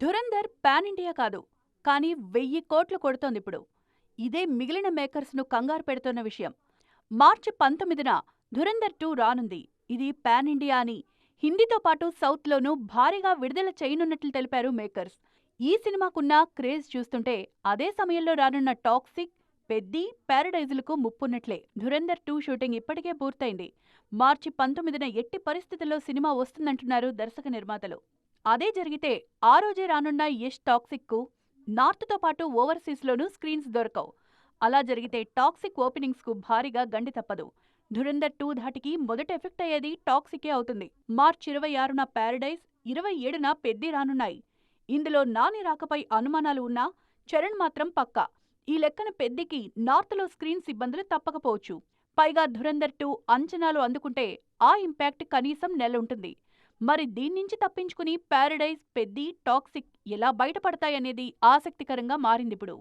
Dhurandhar pan India కాదు కానీ వెయ్యి కోట్లు కొడుతోంది ఇప్పుడు. ఇదే మిగిలిన మేకర్స్ను కంగారు పెడుతున్న విషయం. మార్చి పంతొమ్మిదిన ధురంధర్ టూ రానుంది. ఇది పాన్ ఇండియా అని. హిందీతో పాటు సౌత్లోనూ భారీగా విడుదల చేయనున్నట్లు తెలిపారు మేకర్స్. ఈ సినిమాకున్న క్రేజ్ చూస్తుంటే అదే సమయంలో రానున్న టాక్సిక్ పెద్ది ప్యారడైజులకు ముప్పున్నట్లే. ధురంధర్ టూ షూటింగ్ ఇప్పటికే పూర్తయింది. మార్చి పంతొమ్మిదిన ఎట్టి పరిస్థితుల్లో సినిమా వస్తుందంటున్నారు దర్శక నిర్మాతలు. అదే జరిగితే ఆ రోజే రానున్న యష్ టాక్సిక్కు నార్త్తో పాటు ఓవర్సీస్లోనూ స్క్రీన్స్ దొరకవు. అలా జరిగితే టాక్సిక్ ఓపెనింగ్స్కు భారీగా గండి తప్పదు. ధురంధర్ టూ ధాటికి మొదట ఎఫెక్ట్ అయ్యేది టాక్సికే అవుతుంది. మార్చి ఇరవై ఆరున ప్యారడైజ్ ఇరవై ఏడున పెద్ది రానున్నాయి. ఇందులో నాని రాకపై అనుమానాలు ఉన్నా చరణ్ మాత్రం పక్కా. ఈ లెక్కన పెద్దికి నార్త్లో స్క్రీన్స్ ఇబ్బందులు తప్పకపోవచ్చు. పైగా ధురంధర్ టూ అంచనాలు అందుకుంటే ఆ ఇంపాక్ట్ కనీసం నెల ఉంటుంది. మరి దీన్నించి తప్పించుకుని ప్యారడైజ్ పెద్ది టాక్సిక్ ఎలా బయటపడతాయనేది ఆసక్తికరంగా మారిందిప్పుడు.